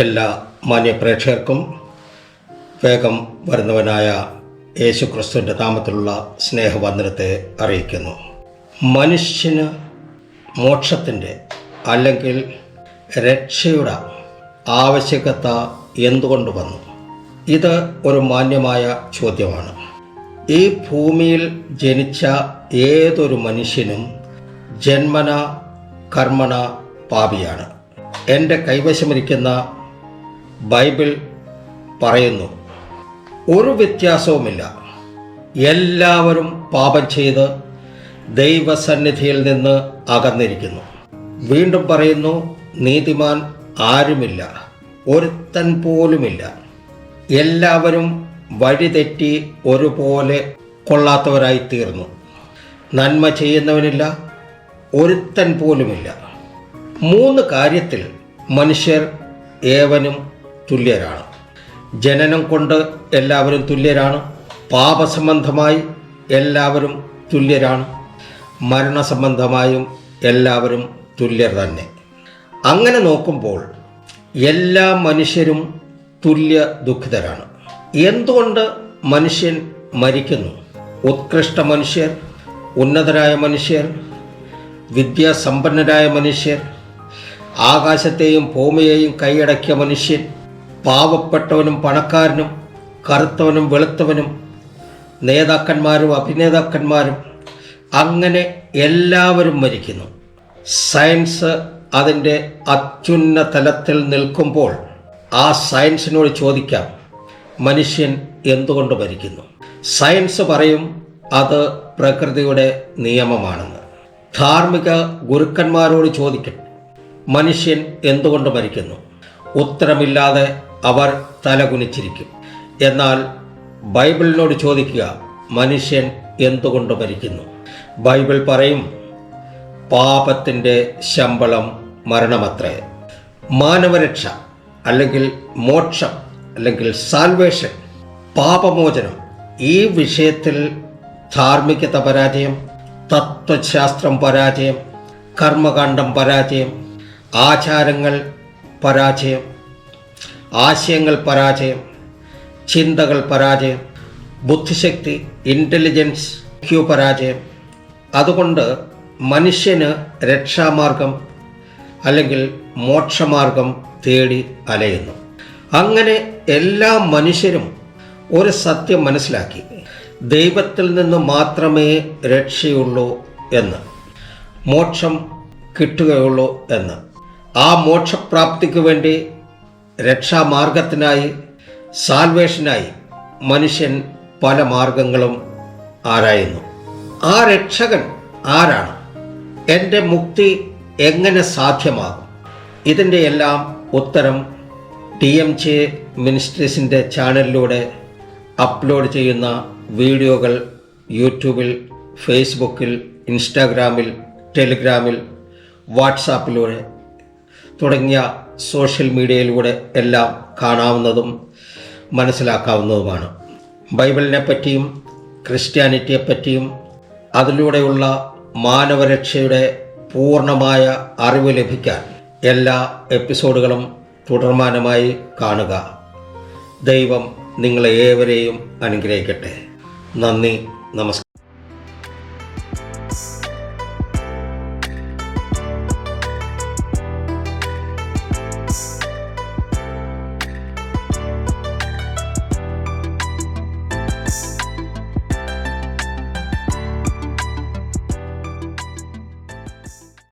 എല്ലാ മാന്യപ്രേക്ഷകർക്കും വേഗം വരുന്നവനായ യേശു ക്രിസ്തുവിന്റെ നാമത്തിലുള്ള സ്നേഹവന്ദനത്തെ അറിയിക്കുന്നു. മനുഷ്യന് മോക്ഷത്തിന്റെ അല്ലെങ്കിൽ രക്ഷയുടെ ആവശ്യകത എന്തുകൊണ്ട് വന്നു? ഇത് ഒരു മാന്യമായ ചോദ്യമാണ്. ഈ ഭൂമിയിൽ ജനിച്ച ഏതൊരു മനുഷ്യനും ജന്മന കർമ്മണ പാപിയാണ്. എന്റെ കൈവശമിരിക്കുന്ന ബൈബിൾ പറയുന്നു. ഒരു വ്യത്യാസവുമില്ല. എല്ലാവരും പാപം ചെയ്ത് ദൈവസന്നിധിയിൽ നിന്ന് അകന്നിരിക്കുന്നു. വീണ്ടും പറയുന്നു നീതിമാൻ ആരുമില്ല. ഒരുത്തൻ പോലുമില്ല. എല്ലാവരും വഴിതെറ്റി ഒരുപോലെ കൊള്ളാത്തവരായി തീർന്നു നന്മ ചെയ്യുന്നവനില്ല ഒരുത്തൻ പോലുമില്ല. മൂന്ന് കാര്യത്തിൽ മനുഷ്യർ ഏവനും തുല്യരാണ്. ജനനം കൊണ്ട് എല്ലാവരും തുല്യരാണ്. പാപസംബന്ധമായി എല്ലാവരും തുല്യരാണ്. മരണസംബന്ധമായും എല്ലാവരും തുല്യർ തന്നെ. അങ്ങനെ നോക്കുമ്പോൾ എല്ലാ മനുഷ്യരും തുല്യ ദുഃഖിതരാണ്. എന്തുകൊണ്ട് മനുഷ്യൻ മരിക്കുന്നു? ഉത്കൃഷ്ട മനുഷ്യർ ഉന്നതരായ മനുഷ്യർ വിദ്യാസമ്പന്നരായ മനുഷ്യർ ആകാശത്തെയും ഭൂമിയെയും കൈയടക്കിയ മനുഷ്യൻ പാവപ്പെട്ടവനും പണക്കാരനും കറുത്തവനും വെളുത്തവനും നേതാക്കന്മാരും അഭിനേതാക്കന്മാരും അങ്ങനെ എല്ലാവരും മരിക്കുന്നു. സയൻസ് അതിന്റെ അത്യുന്ന തലത്തിൽ നിൽക്കുമ്പോൾ ആ സയൻസിനോട് ചോദിക്കാം മനുഷ്യൻ എന്തുകൊണ്ട് മരിക്കുന്നു? സയൻസ് പറയും അത് പ്രകൃതിയുടെ നിയമമാണെന്ന്. ധാർമ്മിക ഗുരുക്കന്മാരോട് ചോദിക്കും മനുഷ്യൻ എന്തുകൊണ്ട് മരിക്കുന്നു? ഉത്തരമില്ലാതെ അവർ തലകുനിച്ചിരിക്കും. എന്നാൽ ബൈബിളിനോട് ചോദിക്കുക മനുഷ്യൻ എന്തുകൊണ്ട് മരിക്കുന്നു? ബൈബിൾ പറയും പാപത്തിന്റെ ശമ്പളം മരണമത്രേ. മാനവരക്ഷ അല്ലെങ്കിൽ മോക്ഷം അല്ലെങ്കിൽ സാൽവേഷൻ പാപമോചനം ഈ വിഷയത്തിൽ ധാർമ്മികത പരാജയം തത്വശാസ്ത്രം പരാജയം കർമ്മകാണ്ഡം പരാജയം ആചാരങ്ങൾ പരാജയം ആശയങ്ങൾ പരാജയം ചിന്തകൾ പരാജയം ബുദ്ധിശക്തി ഇന്റലിജൻസ് ക്യൂ പരാജയം. അതുകൊണ്ട് മനുഷ്യന് രക്ഷാമാർഗം അല്ലെങ്കിൽ മോക്ഷമാർഗം തേടി അലയുന്നു. അങ്ങനെ എല്ലാ മനുഷ്യരും ഒരു സത്യം മനസ്സിലാക്കി. ദൈവത്തിൽ നിന്ന് മാത്രമേ രക്ഷയുള്ളൂ എന്ന് മോക്ഷം കിട്ടുകയുള്ളൂ എന്ന്. ആ മോക്ഷപ്രാപ്തിക്ക് വേണ്ടി രക്ഷാമാർഗത്തിനായി സാൽവേഷനായി മനുഷ്യൻ പല മാർഗങ്ങളും ആരായുന്നു. ആ രക്ഷകൻ ആരാണ്? എന്റെ മുക്തി എങ്ങനെ സാധ്യമാകും? ഇതിന്റെ എല്ലാം ഉത്തരം ടി എം ജെ മിനിസ്ട്രീസിന്റെ ചാനലിലൂടെ അപ്ലോഡ് ചെയ്യുന്ന വീഡിയോകൾ യൂട്യൂബിൽ ഫേസ്ബുക്കിൽ ഇൻസ്റ്റാഗ്രാമിൽ ടെലിഗ്രാമിൽ വാട്സാപ്പിലൂടെ തുടങ്ങിയ സോഷ്യൽ മീഡിയയിലൂടെ എല്ലാം കാണാവുന്നതും മനസ്സിലാക്കാവുന്നതുമാണ്. ബൈബിളിനെ പറ്റിയും ക്രിസ്ത്യാനിറ്റിയെ പറ്റിയും അതിലൂടെയുള്ള മാനവരക്ഷയുടെ പൂർണമായ അറിവ് ലഭിക്കാൻ എല്ലാ എപ്പിസോഡുകളും തുടർമാനമായി കാണുക. ദൈവം നിങ്ങളെ ഏവരെയും അനുഗ്രഹിക്കട്ടെ. നന്ദി നമസ്കാരം.